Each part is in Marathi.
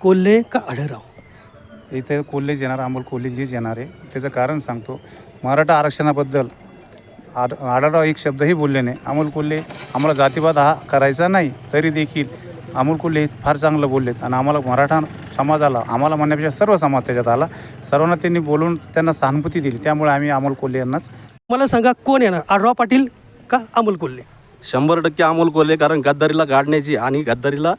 कोल्हे का आढळराव इथे कोल्हेच येणार अमोल कोल्हे जीच येणार आहे. त्याचं कारण सांगतो. मराठा आरक्षणाबद्दल आड आढळराव एक शब्दही बोलले नाही. अमोल कोल्हे आम्हाला जातीवाद हा करायचा नाही तरी देखील अमोल कोल्हे फार चांगलं बोललेत. आणि आम्हाला मराठा समाजाला आम्हाला म्हणण्यापेक्षा सर्व समाज त्याच्यात आला. सर्वांना त्यांनी बोलून त्यांना सहानुभूती दिली. त्यामुळे आम्ही अमोल कोल्हे यांनाच मला सांगा कोण येणार? आढराव पाटील का अमोल कोल्हे? शंभर टक्के अमोल कोल्हे कारण गद्दारीला गाडण्याची आणि गद्दारीला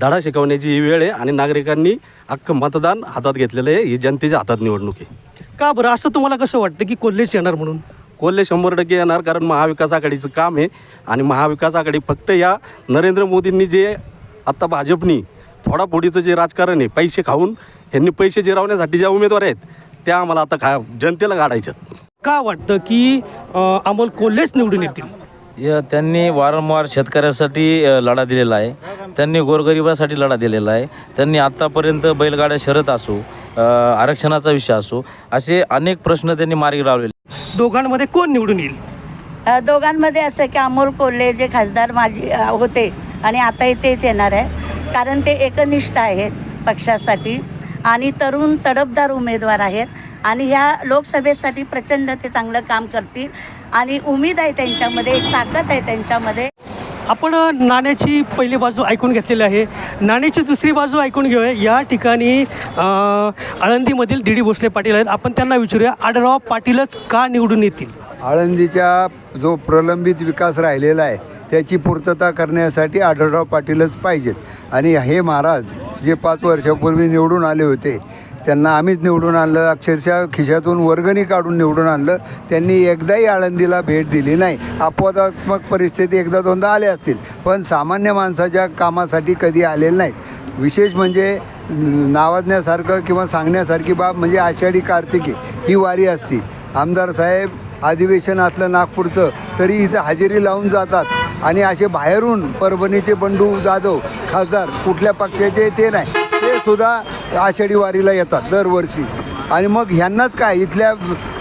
धडा शिकवण्याची ही वेळ आहे आणि नागरिकांनी अख्खं मतदान हातात घेतलेलं आहे. ही जनतेच्या हातात निवडणूक आहे. का बरं? असं तुम्हाला कसं वाटतं की कोल्हेच येणार म्हणून? कोल्हे शंभर टक्के येणार कारण महाविकास आघाडीचं काम आहे आणि महाविकास आघाडी फक्त या नरेंद्र मोदींनी जे आत्ता भाजपनी फोडाफोडीचं जे राजकारण आहे पैसे खाऊन यांनी पैसे जिरवण्यासाठी ज्या उमेदवार आहेत त्या आम्हाला आता खा जनतेला गाडायच्यात. का वाटतं की अमोल कोल्हेच निवडून येतील? या त्यांनी वारंवार शेतकऱ्यासाठी लढा दिलेला आहे. त्यांनी गोरगरिबासाठी लढा दिलेला आहे. त्यांनी आत्तापर्यंत बैलगाड्या शरत असो आरक्षणाचा विषय असो असे अनेक प्रश्न त्यांनी मार्गी लावलेले दोघांमध्ये कोण निवडून येईल? दोघांमध्ये असं की अमोल कोल्हे जे खासदार माझी होते आणि आताही तेच येणार आहे. कारण ते एकनिष्ठ आहेत पक्षासाठी आणि तरुण तडफदार उमेदवार आहेत. आणि ह्या लोकसभेसाठी प्रचंड ते चांगलं काम करतील. आणि उमेद आहे त्यांच्यामध्ये एक ताकद आहे त्यांच्यामध्ये. आपण नाण्याची पहिली बाजू ऐकून घेतलेली आहे. नाण्याची दुसरी बाजू ऐकून घेऊया. या ठिकाणी आळंदीमधील डी डी भोसले पाटील आहेत. आपण त्यांना विचारूया आढळराव पाटीलच का निवडून येतील? आळंदीच्या जो प्रलंबित विकास राहिलेला आहे त्याची पूर्तता करण्यासाठी आढळराव पाटीलच पाहिजेत. आणि हे महाराज जे पाच वर्षापूर्वी निवडून आले होते त्यांना आम्हीच निवडून आणलं. अक्षरशः खिशातून वर्गणी काढून निवडून आणलं. त्यांनी एकदाही आळंदीला भेट दिली नाही. अपवादात्मक परिस्थिती एकदा दोनदा आल्या असतील पण सामान्य माणसाच्या कामासाठी कधी आलेले नाहीत. विशेष म्हणजे नावाजण्यासारखं किंवा सांगण्यासारखी बाब म्हणजे आषाढी कार्तिकी ही वारी असती. आमदार साहेब अधिवेशन असलं नागपूरचं तरी इथं हजेरी लावून जातात. आणि असे बाहेरून परभणीचे बंडू जाधव खासदार कुठल्या पक्षाचे ते नाही. ते सुद्धा आषाढी वारीला येतात दरवर्षी. आणि मग ह्यांनाच काय इथल्या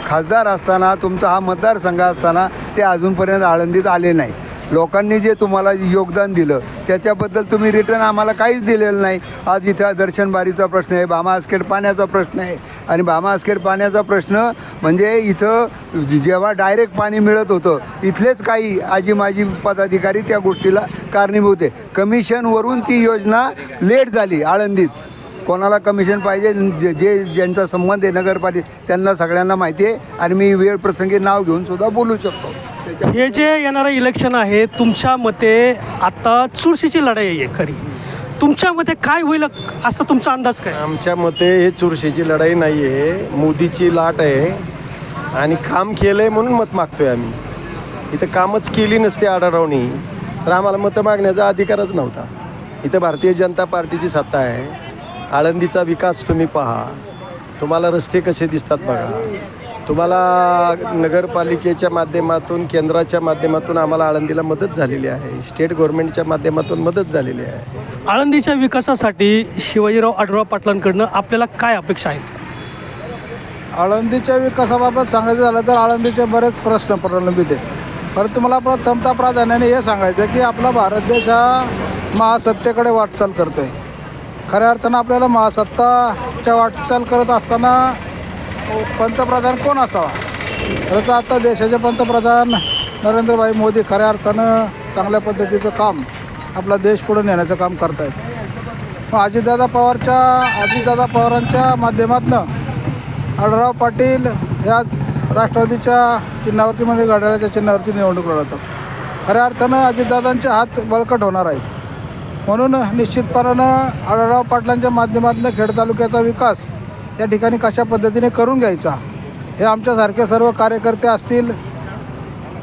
खासदार असताना तुमचा हा मतदारसंघ असताना ते अजूनपर्यंत आळंदीत आले नाही लोकांनी जे तुम्हाला योगदान दिलं त्याच्याबद्दल तुम्ही रिटर्न आम्हाला काहीच दिलेलं नाही. आज इथं दर्शनबारीचा प्रश्न आहे भामा आसखेड पाण्याचा प्रश्न आहे. आणि भामा आसखेड पाण्याचा प्रश्न म्हणजे इथं जेव्हा डायरेक्ट पाणी मिळत होतं इथलेच काही आजी माजी पदाधिकारी त्या गोष्टीला कारणीभूत आहे. कमिशनवरून ती योजना लेट झाली आळंदीत. कोणाला कमिशन पाहिजे जे जे ज्यांचा संबंध आहे नगरपालिका त्यांना सगळ्यांना माहिती आहे. आणि मी वेळ प्रसंगी नाव घेऊन सुद्धा बोलू शकतो. हे जे येणारं इलेक्शन आहे तुमच्या मते आता चुरशीची लढाई आहे खरी. तुमच्या मते काय होईल असा तुमचा अंदाज काय? आमच्या मते हे चुरशीची लढाई नाही आहे मोदीची लाट आहे. आणि काम केलं आहे म्हणून मत मागतोय आम्ही. इथं कामच केली नसते आढारावनी तर आम्हाला मतं मागण्याचा अधिकारच नव्हता. इथं भारतीय जनता पार्टीची सत्ता आहे. आळंदीचा विकास तुम्ही पहा. तुम्हाला रस्ते कसे दिसतात बघा. तुम्हाला नगरपालिकेच्या माध्यमातून केंद्राच्या माध्यमातून आम्हाला आळंदीला मदत झालेली आहे. स्टेट गव्हर्नमेंटच्या माध्यमातून मदत झालेली आहे. आळंदीच्या विकासासाठी शिवाजीराव आढळराव पाटलांकडनं आपल्याला काय अपेक्षा आहेत? आळंदीच्या विकासाबाबत सांगायचं झालं तर आळंदीचे बरेच प्रश्न प्रलंबित आहेत. परंतु मला प्रथमता प्राधान्याने हे सांगायचं की आपला भारत देश हा महासत्तेकडे वाटचाल करतो आहे खऱ्या अर्थानं आपल्याला महासत्ताच्या वाटचाल करत असताना पंतप्रधान कोण असावा? तर आता देशाचे पंतप्रधान नरेंद्रभाई मोदी खऱ्या अर्थानं चांगल्या पद्धतीचं काम आपला देश पुढे नेण्याचं काम करतायत. मग अजितदादा पवारच्या अजितदादा पवारांच्या माध्यमातून आढळराव पाटील या राष्ट्रवादीच्या चिन्हावरती म्हणजे घड्याळाच्या चिन्हावरती निवडणूक लढवतात. खऱ्या अर्थानं अजितदादांचे हात बळकट होणार आहेत. म्हणून निश्चितपणानं आढळराव पाटलांच्या माध्यमातून खेड तालुक्याचा विकास या ठिकाणी कशा पद्धतीने करून घ्यायचा हे आमच्यासारखे सर्व कार्यकर्ते असतील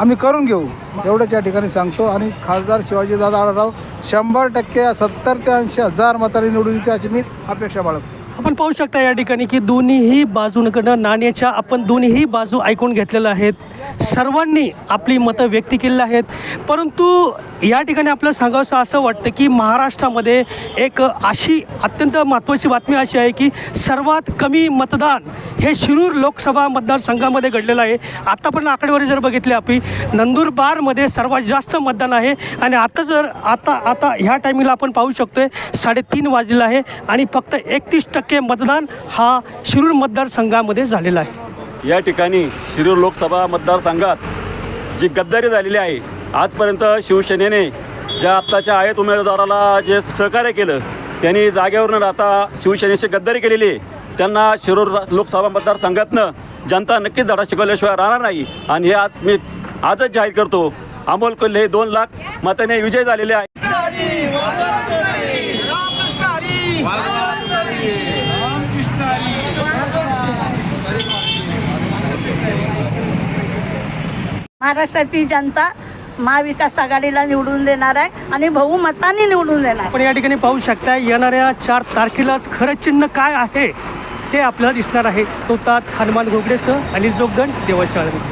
आम्ही करून घेऊ. एवढंच या ठिकाणी सांगतो. आणि खासदार शिवाजीदादा आढळराव शंभर टक्के सत्तर ते ऐंशी हजार मतांनी निवडून येते अशी मी अपेक्षा बाळगतो. आपण पाहू शकता या ठिकाणी की दोन्हीही बाजूकडनं नाण्याच्या आपण दोन्हीही बाजू ऐकून घेतलेल्या आहेत. सर्वांनी आपली मतं व्यक्त केलेली आहेत. परंतु या ठिकाणी आपलं सांगावंसं असं वाटतं की महाराष्ट्रामध्ये एक अशी अत्यंत महत्त्वाची बातमी अशी आहे की सर्वात कमी मतदान हे शिरूर लोकसभा मतदारसंघामध्ये घडलेलं आहे. आत्तापर्यंत आकडेवारी जर बघितली आपली नंदुरबारमध्ये सर्वात जास्त मतदान आहे आणि आता जर आता आता ह्या टायमिंगला आपण पाहू शकतो आहे साडेतीन वाजलेलं आहे आणि फक्त एकतीस टक्के मतदान हा शिरूर मतदारसंघामध्ये झालेला आहे. या ठिकाणी शिरूर लोकसभा मतदारसंघात जी गद्दारी झालेली आहे आजपर्यंत शिवसेनेने ज्या आत्ताच्या आहेत उमेदवाराला जे सहकार्य केलं त्यांनी जागेवर न राहता शिवसेनेशी गद्दारी केलेली आहे. त्यांना शिरूर लोकसभा मतदारसंघातनं जनता नक्कीच धडा शिकवल्याशिवाय राहणार नाही. आणि हे आज मी आजच जाहीर करतो. अमोल कोल्हे हे दोन लाख मताने विजय झालेले आहे महाराष्ट्रातील जनता महाविकास आघाडीला निवडून देणार आहे आणि बहुमताने निवडून देणार आपण या ठिकाणी पाहू शकता येणाऱ्या चार तारखेलाच खरं चिन्ह काय आहे ते आपल्याला दिसणार आहे. तो तात हनुमान घोगडेसह अनिल जोगदंड देवाच्या आळंदी